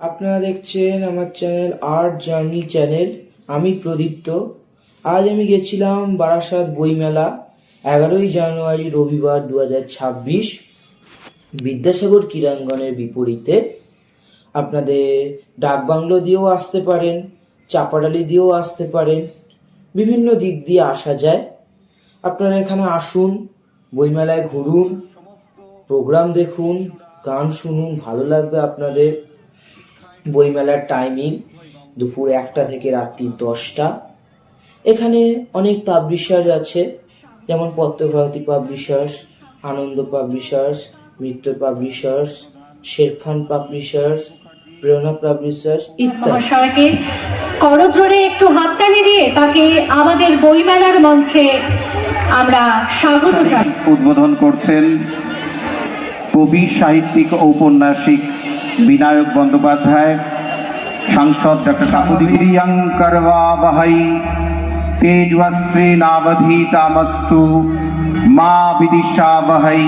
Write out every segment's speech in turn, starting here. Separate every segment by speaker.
Speaker 1: আপনারা দেখছেন আমার চ্যানেল আর্ট জার্নি চ্যানেল, আমি প্রদীপ্ত। আজ আমি গেছিলাম বারাসাত বইমেলা, এগারোই জানুয়ারি রবিবার দু ছাব্বিশ, বিদ্যাসাগর ক্রীড়াঙ্গনের বিপরীতে। আপনাদের ডাকবাংলো দিয়েও আসতে পারেন, চাপাডালি দিয়েও আসতে পারেন, বিভিন্ন দিক দিয়ে আসা যায়। আপনারা এখানে আসুন, বইমেলায় ঘুরুন, প্রোগ্রাম দেখুন, গান শুনুন, ভালো লাগবে আপনাদের। বইমেলার টাইমিং দুপুর একটা থেকে রাত্রি দশটা। এখানে অনেক পাবলিশার আছে যেমন Patra Bharati publishers Ananda publishers Mitra publishers Sherfane publishers Prerana publishers ইত্যাদি।
Speaker 2: করজোরে একটু হাততালি দিয়ে তাকে আমাদের বইমেলার মঞ্চে আমরা স্বাগত জানাই।
Speaker 3: উদ্বোধন করছেন কবি সাহিত্যিক ঔপন্যাসিক বিনায়ক বন্দ্যোপাধ্যায়, সাংসদ ডক্টর কাকুদিরিয়াঙ্করবাবহাই তেজস্বী নাবধীতামস্তু মা বিদিশাবহাই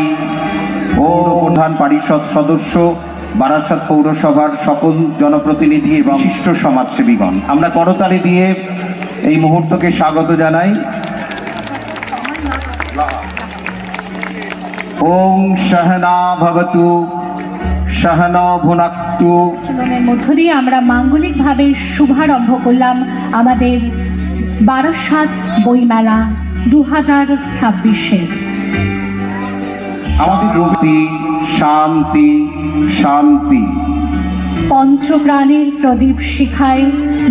Speaker 3: ও প্রধান পরিষদ সদস্য, বারাসাত পৌরসভার সকল জনপ্রতিনিধি এবং বিশিষ্ট সমাজসেবীগণ। আমরা করতালি দিয়ে এই মুহূর্তকে স্বাগত জানাই। ওং সহনা ভবতু। সহনা ভুনাক্তু
Speaker 2: আন্দোলনের মধ্য দিয়ে আমরা মাঙ্গলিকভাবে শুভারম্ভ করলাম আমাদের বারাসাত বইমেলা দু হাজার ছাব্বিশে।
Speaker 3: আমাদের রূপতি শান্তি শান্তি।
Speaker 2: পঞ্চপ্রাণের প্রদীপ শিখায়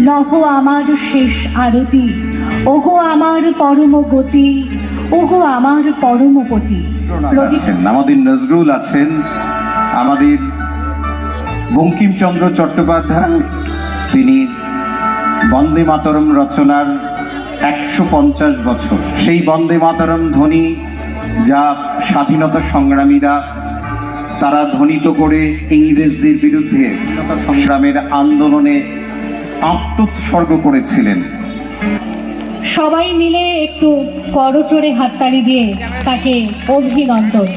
Speaker 2: লহ আমার শেষ আরতি ওগো আমার পরম গতি ওগো আমার পরম গতি।
Speaker 3: আমাদের নজরুল আছেন আমাদের বঙ্কিমচন্দ্র চট্টোপাধ্যায়, তিনি বন্দে মাতরম রচনার একশো পঞ্চাশ বছর। সেই বন্দে মাতরম ধ্বনি যা স্বাধীনতা সংগ্রামীরা, তারা ধ্বনিত করে ইংরেজদের বিরুদ্ধে সংগ্রামের আন্দোলনে আত্মোৎসর্গ করেছিলেন।
Speaker 2: সবাই মিলে একটু করচড়ে হাততালি দিয়ে তাকে অভিনন্দন।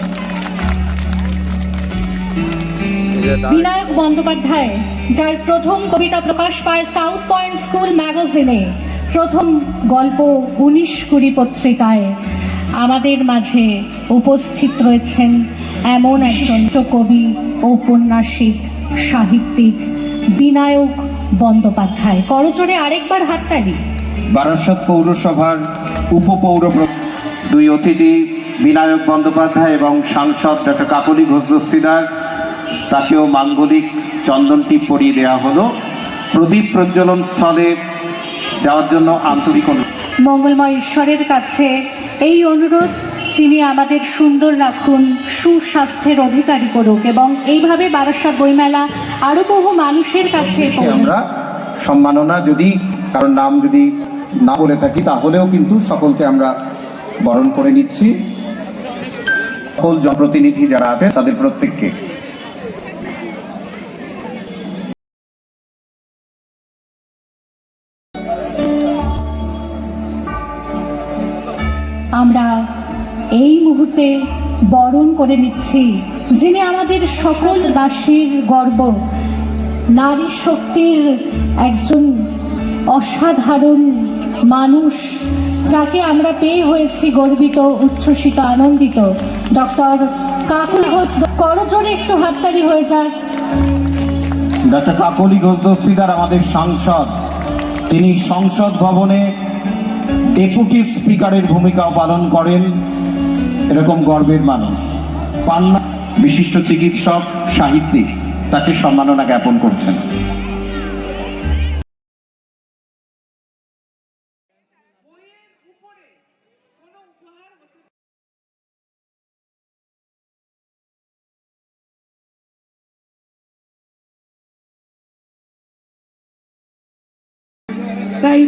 Speaker 2: বিনায়ক বন্দ্যোপাধ্যায় যার প্রথম কবিতা প্রকাশ পায় সাউথ পয়েন্ট স্কুল ম্যাগাজিনে। প্রথম গল্প উনিশ কুড়ি পত্রিকায়। আমাদের মাঝে উপস্থিত রয়েছেন এমন একজন কবি ঔপন্যাসিক সাহিত্যিক বিনায়ক বন্দ্যোপাধ্যায়। করজোরে আরেকবার হাত হাততালি
Speaker 3: বারাসত পৌরসভার উপপৌর দুই অতিথি বিনায়ক বন্দ্যোপাধ্যায় এবং সাংসদ ডক্টর কাকলি ঘোষ দস্তিদার তাকেও মাঙ্গলিক চন্দনটি পরিয়ে দেওয়া হলো। প্রদীপ প্রজ্বলন স্থলে যাওয়ার জন্য আন্তরিক
Speaker 2: মঙ্গলময় ঈশ্বরের কাছে এই অনুরোধ তিনি আমাদের সুন্দর রাখুন সুস্বাস্থ্যের অধিকারী করুক এবং এইভাবে বারাসাত বইমেলা আরও বহু মানুষের কাছে
Speaker 3: আমরা সম্মাননা যদি কারোর নাম যদি না বলে থাকি তাহলেও কিন্তু সকলকে আমরা বরণ করে নিচ্ছি। সকল জনপ্রতিনিধি যারা আছে তাদের প্রত্যেককে
Speaker 2: এই বরণ করে নিচ্ছি, যিনি আমাদের সকল বাসীর গর্ব। নারী শক্তির একজন অসাধারণ মানুষ, যাকে আমরা পেয়ে হয়েছি গর্বিত, উচ্ছ্বসিত, আনন্দিত। ডক্টর কাকুল ঘোষ করজোরে একটু হাততালি হয়ে যাক।
Speaker 3: ডক্টর কাকলি ঘোষ দস্তিদার, আমাদের সাংসদ। তিনি সংসদ ভবনে ডেপুটি স্পিকারের ভূমিকাও পালন করেন। এরকম গর্বের মানুষ। পান্না বিশিষ্ট চিকিৎসক সাহিত্যিক তাকে সম্মাননা জ্ঞাপন করছেন।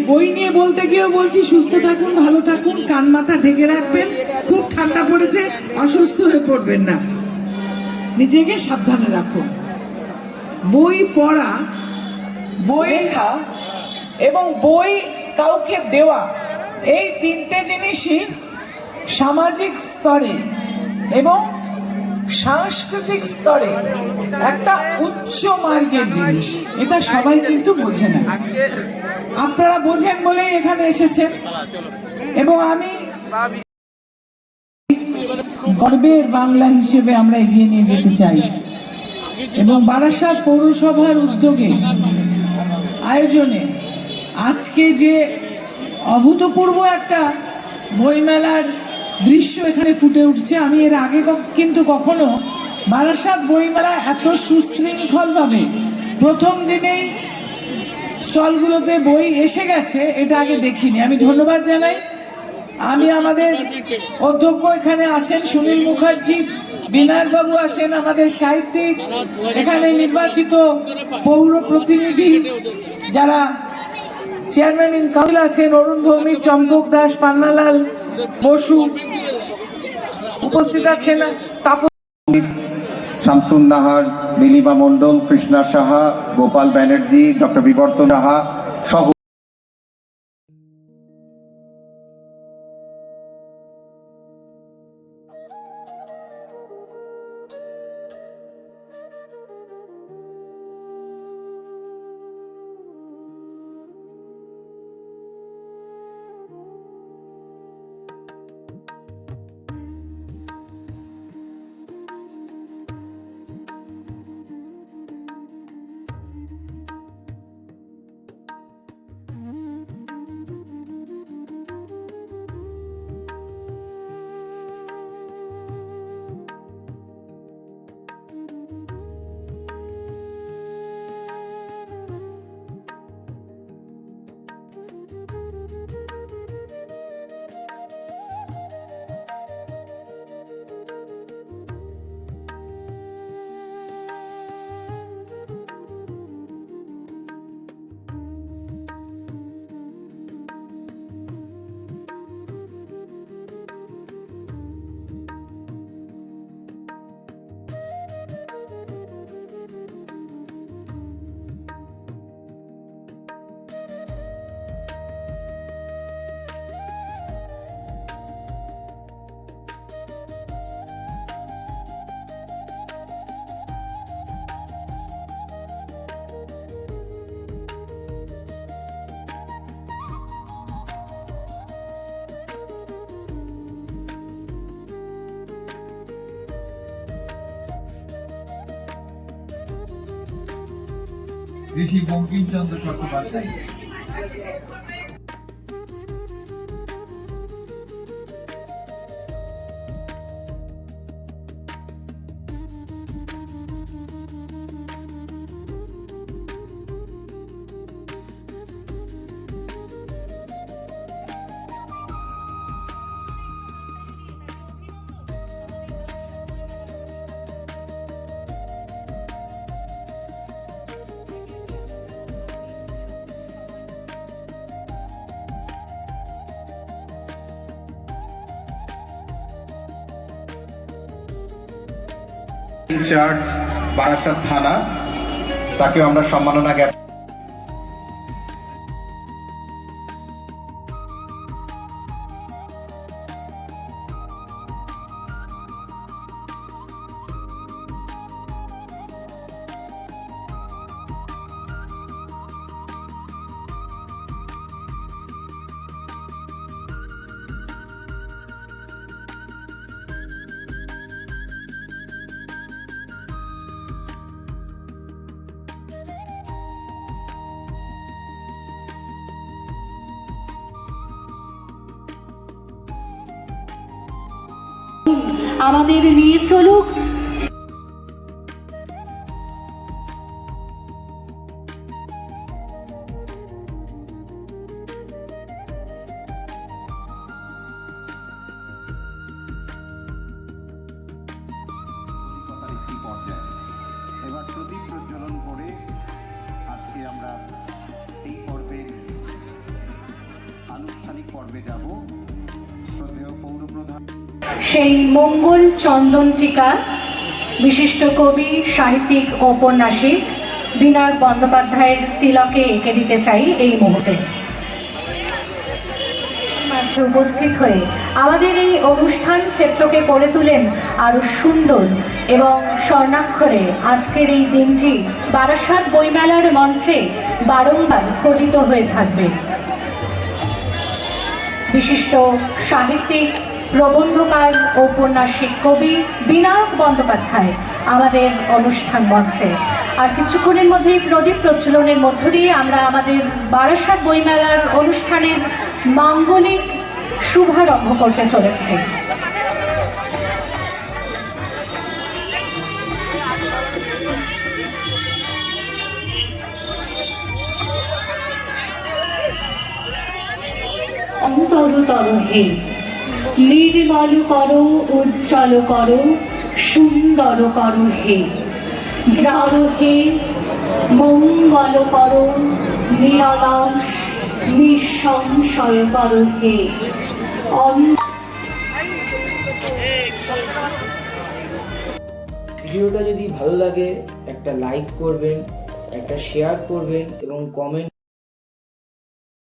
Speaker 4: বই নিয়ে বলতে গিয়েও বলছি, সুস্থ থাকুন, ভালো থাকুন, কান মাথা ঢেকে রাখবেন, খুব ঠান্ডা পড়েছে, অসুস্থ হয়ে পড়বেন না। নিজেকে সাবধানে রাখুন। বই পড়া, বই লেখা এবং বই কাউকে দেওয়া, এই তিনটে জিনিসই সামাজিক স্তরে এবং সাংস্কৃতিক স্তরে একটা উচ্চ মার্গের জিনিস। এটা সবাই কিন্তু বোঝে না। আপনারা বোঝেন বলেই এখানে এসেছেন। এবং আমি গর্বের বাংলা হিসেবে আমরা এগিয়ে নিয়ে যেতে চাই। এবং বারাসাত পৌরসভার উদ্যোগে আয়োজনে আজকে যে অভূতপূর্ব একটা বইমেলার দৃশ্য এখানে ফুটে উঠছে, আমি এর আগে কিন্তু কখনো বারাসাত বইমেলা এত সুশৃঙ্খলভাবে প্রথম দিনেই স্টলগুলোতে বই এসে গেছে, এটা আগে দেখিনি। আমি ধন্যবাদ জানাই। আমি আমাদের অধ্যক্ষ এখানে আছেন সুনীল মুখার্জি, বিনায়ক বাবু আছেন আমাদের সাহিত্যিক, এখানে নির্বাচিত পৌর প্রতিনিধি, যারা চেয়ারম্যান ইন কাউন্সিল আছেন, অরুণ ভৌমিক, চম্পক দাস, পান্নালাল বসু উপস্থিত আছেন। তাপস
Speaker 3: শামসুন নাহার নীলিমা মণ্ডল কৃষ্ণা সাহা গোপাল ব্যানার্জি ডক্টর বিবর্তন সাহা সহ
Speaker 5: ঋষি বঙ্কিমচন্দ্র চট্টোপাধ্যায়।
Speaker 3: ইনচার্জ বারাসাত থানা তাকেও আমরা সম্মাননা জ্ঞাপন এই পর্বের আনুষ্ঠানিক পর্বে যাব। শ্রদ্ধেয় পৌরপ্রধান
Speaker 2: সেই মঙ্গল চন্দন টিকা, বিশিষ্ট কবি, সাহিত্যিক, ঔপন্যাসিক বিনায়ক বন্দ্যোপাধ্যায়ের তিলকে এঁকে দিতে চাই এই মুহূর্তে। উপস্থিত হয়ে আমাদের এই অনুষ্ঠান ক্ষেত্রকে করে তুলেন আরও সুন্দর এবং স্বর্ণাক্ষরে আজকের এই দিনটি বারাসাত বইমেলার মঞ্চে বারংবার খোদিত হয়ে থাকবে। বিশিষ্ট সাহিত্যিক প্রবন্ধকার ঔপন্যাসিক কবি বিনায়ক বন্দ্যোপাধ্যায় আমাদের অনুষ্ঠান মঞ্চে। আর কিছুক্ষণের মধ্যেই প্রদীপ প্রচলনের মধ্য দিয়ে আমরা আমাদের বারাসাত বইমেলার অনুষ্ঠানের মাঙ্গলিক শুভারম্ভ করতে চলেছি। অন্তরতর হে নির্মল করো উজ্জ্বল করো সুন্দর করো হে। জাল হে মঙ্গল করো, নিরলস, নিঃসংশয় করো হে।
Speaker 1: ভিডিওটা যদি ভালো লাগে, একটা লাইক করবেন, একটা শেয়ার করবেন, এবং কমেন্ট